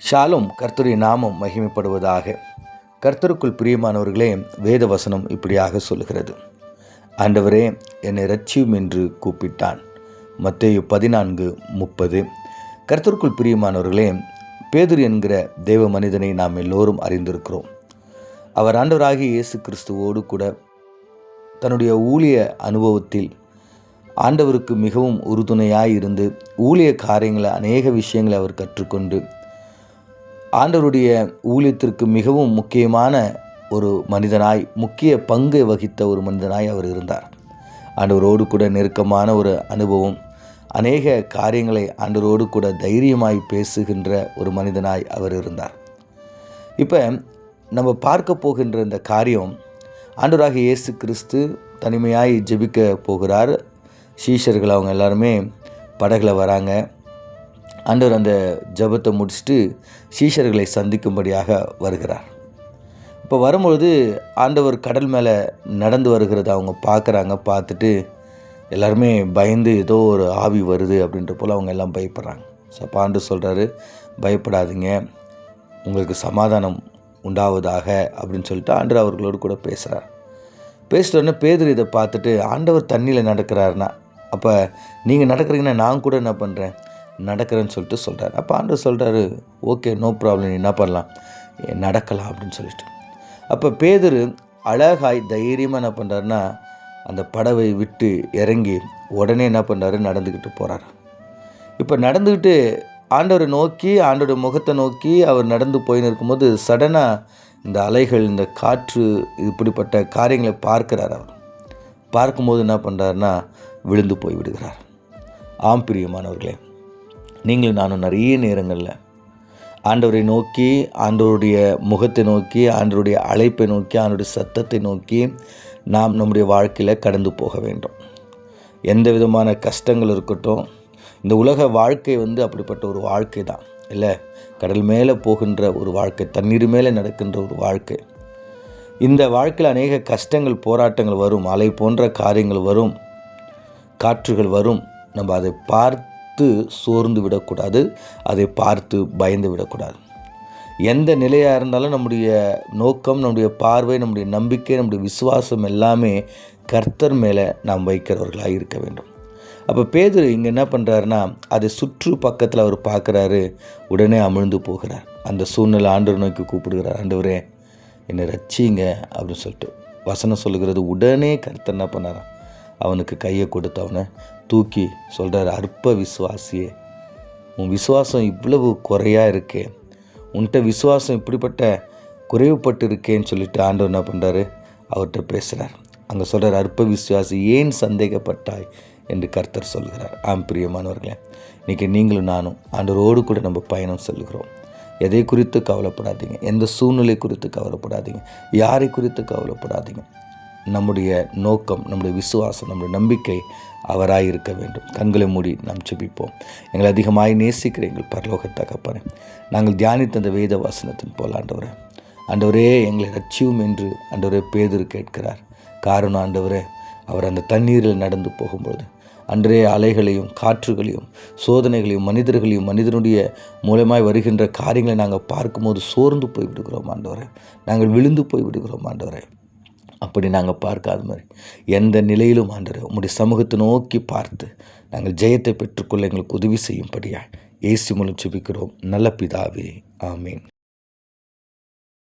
ஷாலும் கர்த்தருடைய நாமம் மகிமைப்படுவதாக. கர்த்தருக்குள் பிரியமானவர்களே வேத வசனம் இப்படியாக சொல்கிறது ஆண்டவரே என்னை ரட்சியும் என்று கூப்பிட்டான். மத்தேயு பதினான்கு முப்பது. கர்த்தருக்குள் பிரியமானவர்களே பேதுரு என்கிற தேவ மனிதனை நாம் எல்லோரும் அறிந்திருக்கிறோம். அவர் ஆண்டவராகிய இயேசு கிறிஸ்துவோடு கூட தன்னுடைய ஊழிய அனுபவத்தில் ஆண்டவருக்கு மிகவும் உறுதுணையாய் இருந்து ஊழிய காரியங்களை அநேக விஷயங்களை அவர் கற்றுக்கொண்டு ஆண்டவருடைய ஊழியத்திற்கு மிகவும் முக்கியமான ஒரு மனிதனாய் முக்கிய பங்கை வகித்த ஒரு மனிதனாய் அவர் இருந்தார். ஆண்டவரோடு கூட நெருக்கமான ஒரு அனுபவம் அநேக காரியங்களை ஆண்டவரோடு கூட தைரியமாய் பேசுகின்ற ஒரு மனிதனாய் அவர் இருந்தார். இப்போ நம்ம பார்க்க போகின்ற இந்த காரியம் ஆண்டவராக இயேசு கிறிஸ்து தனிமையாய் ஜெபிக்க போகிறார். சீஷர்கள் அவங்க எல்லாருமே படகுல வராங்க. ஆண்டவர் அந்த ஜெபத்தை முடிச்சுட்டு சீஷர்களை சந்திக்கும்படியாக வருகிறார். இப்போ வரும்பொழுது ஆண்டவர் கடல் மேலே நடந்து வருகிறத அவங்க பார்க்குறாங்க பார்த்துட்டு எல்லாருமே பயந்து ஏதோ ஒரு ஆவி வருது அப்படின்ற போல் அவங்க எல்லாம் பயப்படுறாங்க. ஸோ அப்போ ஆண்டு சொல்கிறாரு பயப்படாதீங்க உங்களுக்கு சமாதானம் உண்டாவதாக அப்படின்னு சொல்லிட்டு ஆண்டவர் அவர்களோடு கூட பேசுகிறார் பேசிட்ட உடனே பேதர் இதை பார்த்துட்டு ஆண்டவர் தண்ணியில் நடக்கிறாருன்னா அப்போ நீங்கள் நடக்கிறீங்கன்னா நான் கூட என்ன பண்ணுறேன் நடக்கிறேன்னு சொல்லிட்டு சொல்கிறார் அப்போ ஆண்டவர் சொல்கிறாரு ஓகே நோ ப்ராப்ளம் நீ என்ன பண்ணலாம்? நடக்கலாம் அப்படின்னு சொல்லிட்டு. அப்போ பேதர் அழகாய் தைரியமாக என்ன பண்ணுறாருன்னா அந்த படவை விட்டு இறங்கி உடனே என்ன பண்ணுறாரு நடந்துக்கிட்டு போகிறார் இப்போ நடந்துக்கிட்டு ஆண்டவரை நோக்கி ஆண்டோட முகத்தை நோக்கி அவர் நடந்து போயின்னு இருக்கும்போது சடனாக இந்த அலைகள் இந்த காற்று இப்படிப்பட்ட காரியங்களை பார்க்கிறார் அவர். பார்க்கும்போது என்ன பண்ணுறாருன்னா விழுந்து போய் விடுகிறார். ஆம் பிரியமானவர்களே நீங்களும் நானும் நிறைய நேரங்களில் ஆண்டவரை நோக்கி ஆண்டவருடைய முகத்தை நோக்கி ஆண்டவருடைய அழைப்பை நோக்கி ஆண்டருடைய சத்தத்தை நோக்கி நாம் நம்முடைய வாழ்க்கையில் கடந்து போக வேண்டும். எந்த விதமான கஷ்டங்கள் இருக்கட்டும் இந்த உலக வாழ்க்கை வந்து அப்படிப்பட்ட ஒரு வாழ்க்கை தான். இல்லை கடல் மேலே போகின்ற ஒரு வாழ்க்கை தண்ணீர் மேலே நடக்கின்ற ஒரு வாழ்க்கை. இந்த வாழ்க்கையில் அநேக கஷ்டங்கள் போராட்டங்கள் வரும் அலை போன்ற காரியங்கள் வரும் காற்றுகள் வரும். நம்ம அதை பார்த்து சோர்ந்து விடக்கூடாது அதை பார்த்து பயந்து விடக்கூடாது. எந்த நிலையாக இருந்தாலும் நம்முடைய நோக்கம் நம்முடைய பார்வை நம்முடைய நம்பிக்கை நம்முடைய விசுவாசம் எல்லாமே கர்த்தர் மேலே நாம் வைக்கிறவர்களாக இருக்க வேண்டும். அப்போ பேதர் இங்கே என்ன பண்ணுறாருன்னா அதை சுற்று பக்கத்தில் அவர் பார்க்குறாரு உடனே அமிழ்ந்து போகிறார். அந்த சூழ்நிலை ஆண்டவர் நோக்கி கூப்பிடுகிறார் ஆண்டவரே என்னை ரட்சிங்க அப்படின்னு சொல்லிட்டு. வசனம் சொல்லுகிறது உடனே கர்த்தர் என்ன பண்ணாராம்? அவனுக்கு கையை கொடுத்து அவனை தூக்கி சொல்கிறார் அற்ப விசுவாசியே உன் விசுவாசம் இவ்வளவு குறையாக இருக்கே. உன்கிட்ட விசுவாசம் இப்படிப்பட்ட குறைவுபட்டு இருக்கேன்னு சொல்லிட்டு ஆண்டவர் என்ன பண்ணுறாரு அவர்கிட்ட பேசுகிறார் அங்கே சொல்கிறார் அற்ப விசுவாசி ஏன் சந்தேகப்பட்டாய்? என்று கர்த்தர் சொல்கிறார். ஆம் பிரியமானவர்களே இன்றைக்கி நீங்களும் நானும் ஆண்டவரோடு கூட நம்ம பயணம் செல்கிறோம். எதை குறித்து கவலைப்படாதீங்க. எந்த சூழ்நிலை குறித்து கவலைப்படாதீங்க. யாரை குறித்து கவலைப்படாதீங்க. நம்முடைய நோக்கம் நம்முடைய விசுவாசம் நம்முடைய நம்பிக்கை அவராக இருக்க வேண்டும். கண்களை மூடி நாம் செபிப்போம் எங்களை அதிகமாய் நேசிக்கிற எங்கள் பரலோக தகப்பனே நாங்கள் தியானித்த அந்த வேத வாசனத்தின் போல் ஆண்டவரே ஆண்டவரே எங்களை ரட்சியும் என்று ஆண்டவரே பேதர் கேட்கிறார். காரணம் ஆண்டவரே அவர் அந்த தண்ணீரில் நடந்து போகும்பொழுது அன்றே அலைகளையும் காற்றுகளையும் சோதனைகளையும் மனிதர்களையும் மனிதனுடைய மூலமாய் வருகின்ற காரியங்களை நாங்கள் பார்க்கும்போது சோர்ந்து போய் விடுகிறோம் ஆண்டவரே. நாங்கள் விழுந்து போய் விடுகிறோம் ஆண்டவரே. அப்படி நாங்கள் பார்க்காத மாதிரி. எந்த நிலையிலும் ஆண்டவரே உம்முடைய சமூகத்தை நோக்கி பார்த்து நாங்கள் ஜெயத்தை பெற்றுக்கொள்ள எங்களுக்கு உதவி செய்யும்படியாக இயேசு மூலம் செபிக்கிறோம் நல்ல பிதாவே ஆமீன்.